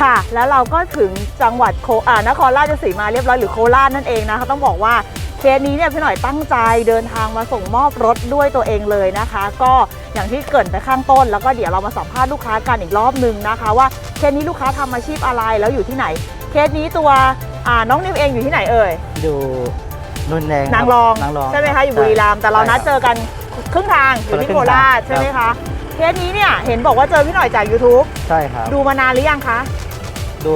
ค่ะ แล้วเราก็ถึงจังหวัดโคอ่านครราชสีมาเรียบร้อยหรือโคราชนั่นเองนะคะต้องบอกว่าเคสนี้เนี่ยพี่หน่อยตั้งใจเดินทางมาส่งมอบรถด้วยตัวเองเลยนะคะ ก็อย่างที่เกรินไปข้างต้น แล้วก็เดี๋ยวเรามาสัมภาษณ์ลูกค้ากันอีกรอบหนึงนะคะ ว่าเคสนี้ลูกค้าทำอาชีพอะไรแล้วอยู่ที่ไหน เคสนี้ตัวอ่าน้องนิวเองอยู่ที่ไหนเอ่ยอยู่นุ่นแดงครับนางรองนางรองใช่ไหมคะอยู่บุรีรัมย์แต่เรานัดเจอกันครึ่งทางอยู่ที่คนละครึ่โคงทางราชใช่ไหมคะเคสนี้เนี่ยเห็นบอกว่าเจอพี่หน่อยจาก YouTube ใช่ครับดูมานานหรือยังคะ ดู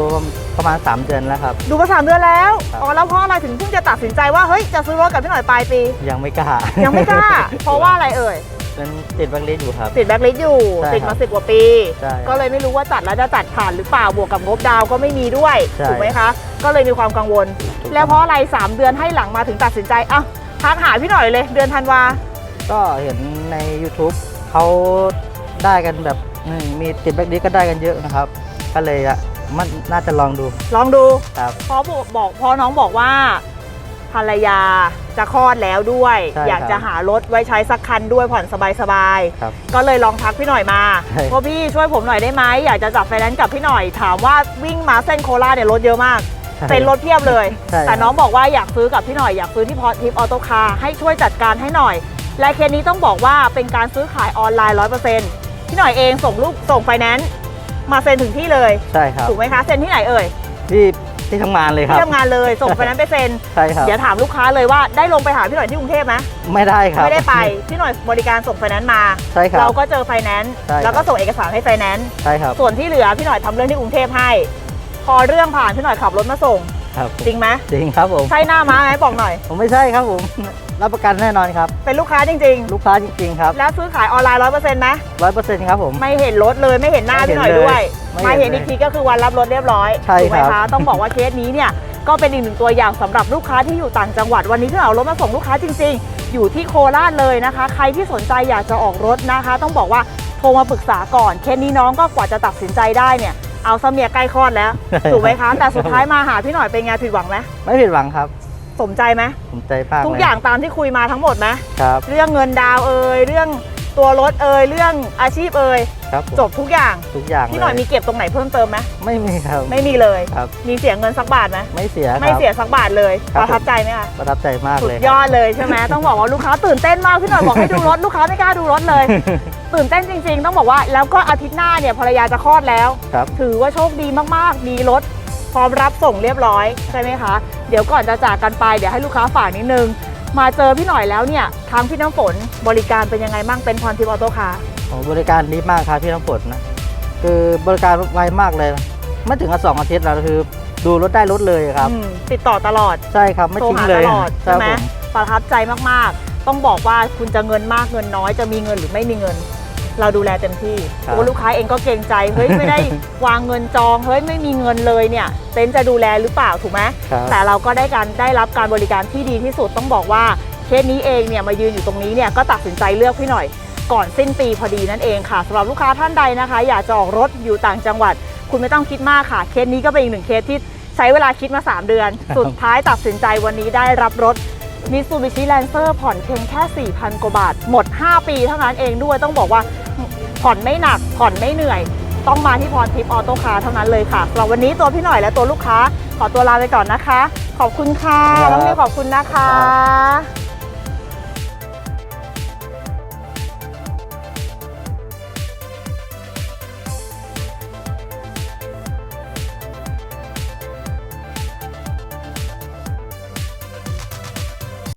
ประมาณ 3 เดือนแล้วครับ ดูมาสามเดือนแล้ว ครับ อ๋อ แล้วเพราะอะไรถึงเพิ่งจะตัดสินใจว่า เฮ้ย จะซื้อรถกับพี่หน่อยปลายปี ยังไม่กล้า ยัยังไม่กล้า เพราะว่าอะไรเอ่ยเป็นติดแบงค์ลิสต์อยู่ครับ ติดแบ็คลิสต์อยู่ ใช่ติดครัมาบสิบกว่าปี ใช่ก็เลยไม่รู้ว่าจัดแล้วจะจัดผ่านหรือเปล่า บวกกับงบดาวน์ก็ไม่มีด้วย ใช่ ถูกไหมคะ ก็เลยมีความกังวลถูกแล้วเพราะอะไร 3 เดือนให้หลังมาถึงตัดสินใจอะทักหาพี่หน่อยเลย เดือนธันวา ก็เห็นใน YouTube เขาได้กันแบบอืมมีติดแบงค์ลิสต์ก็ได้กันเยอะนะครับ ก็เลยอะ มันน่าจะลองดูลองดูครับ เพราะบอกบอกเพราะน้องบอกว่า ภรรยาจะคลอดแล้วด้วย ใช่อยากครับจะหารถไว้ใช้สักคันด้วยผ่อนสบายๆครับก็เลยลองทักพี่หน่อยมาใช่ ว่าพี่ช่วยผมหน่อยได้ไหมอยากจะจับไฟแนนซ์กับพี่หน่อยถามว่าวิ่งมาเส้นโคราชเนี่ยรถเยอะมากเซ็นรถเพียบเลย ใช่แต่น้องบอกว่าอยากซื้อกับพี่หน่อยอยากซื้อที่พอทิปออโต้คาร์ให้ช่วยจัดการให้หน่อย และเคสนี้ต้องบอกว่าเป็นการซื้อขายออนไลน์ร้อยเปอร์เซ็นต์พี่หน่อยเองส่งลูกส่งไฟแนนซ์ มาเซ็นถึงที่เลยใช่ครับถูกไหมคะเซ็นที่ไหนเอ่ยที่ที่ทำงานเลยครับที่ทำงานเลยส่งไฟแนนซ์ไปเซ็นใช่ครับเดี๋ยวถามลูกค้าเลยว่าได้ลงไปหาพี่หน่อยที่กรุงเทพไหมไม่ได้ครับไม่ได้ไปพี่หน่อยบริการส่งไฟแนนซ์มาใช่ครับเราก็เจอไฟแนนซ์ใช่ครับแล้วก็ส่งเอกสารให้ไฟแนนซ์ใช่ครับส่วนที่เหลือพี่หน่อยทำเรื่องที่กรุงเทพให้ พอเรื่องผ่านพี่หน่อยขับรถมาส่งครับจริงไหมจริงครับผมใช่หน้าม้าไหมบอกหน่อยผมไม่ใช่ครับผม รับประกันแน่นอนครับ เป็นลูกค้าจริง ลูกค้าจริงๆครับๆ แล้วซื้อขายออนไลน์ร้อยเปอร์เซ็นต์ไหมร้อยเปอร์เซ็นต์ครับผม ไม่เห็นรถเลยไม่เห็นหน้าไม่เห็พี่นหน่อยด้วยเลยมาไม่เห็เห็นนอีกทีก็คือวันรับรถเรียบร้อยใช่ถูกไหมครัคะบ ต้องบอกว่าเคสนี้เนี่ยก็เป็นอีกหนึ่งตัวอย่างสำหรับลูกค้าที่อยู่ต่างจังหวัดวันนี้ที่เราเอารถมาส่งลูกค้าจริง ๆ อยู่ที่โคราชเลยนะคะ ใครที่สนใจอยากจะออกรถนะคะ ต้องบอกว่าโทรมาปรึกษาก่อนเคสนี้น้องก็กว่าจะตัดสินใจได้เนี่ยเอาเสมียใกล้คลอดแล้วใช่ถูกไหมคะแต่สุดท้ายมาหาพี่หน่อยเป็นไงผิดหวังไหม ไม่ผิดหวังครับ สมใจไหมผมใจมากทุกเลอย่างตามที่คุยมาทั้งหมดไหมครับ เรื่องเงินดาวน์เอ่ยเรื่องตัวรถเอ่ยเรื่องอาชีพเอ่ยครับผมจบทุกอย่างทุกอย่างพี่หน่อยเลมีเก็บตรงไหนเพิ่มเติมไหมไม่มีครับ ไม่มีเลย ครับ มีเสียเงินสักบาทไหมไม่เสียครับ ไม่เสียสักบาทเลยครับประทับใจไหมคะประทับใจมากสุเลดยยอดเลยใช่ไหมต้องบอกว่าลูกค้าตื่นเต้นมากพี่หน่อยบอกให้ดูรถลูกค้าไม่กล้าดูรถเลย ตื่นเต้นจริง ๆ ต้องบอกว่าแล้วก็อาทิตย์หน้าเนี่ยภรรยาจะคลอดแล้ว ครับ ถือว่าโชคดีมากๆ มีรถ พร้อมรับส่งเรียบร้อยใช่ไหมคะ เดี๋ยวก่อนจะจากกันไปเดี๋ยวให้ลูกค้าฝากนิดนึง มาเจอพี่หน่อยแล้วเนี่ยทางพี่น้ำฝนบริการเป็นยังไงบ้างเป็นพรทิพย์ออโต้คาร์โอ้บริการดีมากครับพี่น้ำฝนนะ คือบริการไวมากเลยไม่ถึงกับสองอาทิตย์แล้วคือ ดูรถได้รถเลยครับ อืมติดต่อตลอด ใช่ครับไม่โทรทิ้งหาเลตยลอดใช่ไหมครับผมประทับใจมาก ๆ ต้องบอกว่าคุณจะเงินมากเงินน้อยจะมีเงินหรือไม่มีเงิน เราดูแลเต็มที่ตัวลูกค้าเองก็เกรงใจ เฮ้ย ไม่ได้วางเงินจอง เฮ้ย ไม่มีเงินเลยเนี่ยเต็นท์จะดูแลหรือเปล่าถูกไหม ครับแต่เราก็ได้การได้รับการบริการที่ดีที่สุดต้องบอกว่าเคสนี้เองเนี่ยมายืนอยู่ตรงนี้เนี่ยก็ตัดสินใจเลือกพี่หน่อย ก่อนสิ้นปีพอดีนั่นเองค่ะสำหรับลูกค้าท่านใดนะคะ อยากจะออกรถอยู่ต่างจังหวัด คุณไม่ต้องคิดมากค่ะ เคสนี้ก็เป็นอีกหนึ่งเคสที่ใช้เวลาคิดมา 3 เดือน สุดท้ายตัดสินใจวันนี้ได้รับรถ Mitsubishi Lancer ผ่อนเพียงแค่ 4,000 กว่าบาท หมด 5 ปีเท่านั้นเองด้วยต้องบอกว่าผ่อนไม่หนัก ผ่อนไม่เหนื่อย ต้องมาที่พรทิพย์ออโต้คาร์เท่านั้นเลยค่ะสำหรับวันนี้ตัวพี่หน่อยและตัวลูกค้า ขอตัวลาไปก่อนนะคะ ขอบคุณค่ะครับน้องมิวขอบคุณนะคะ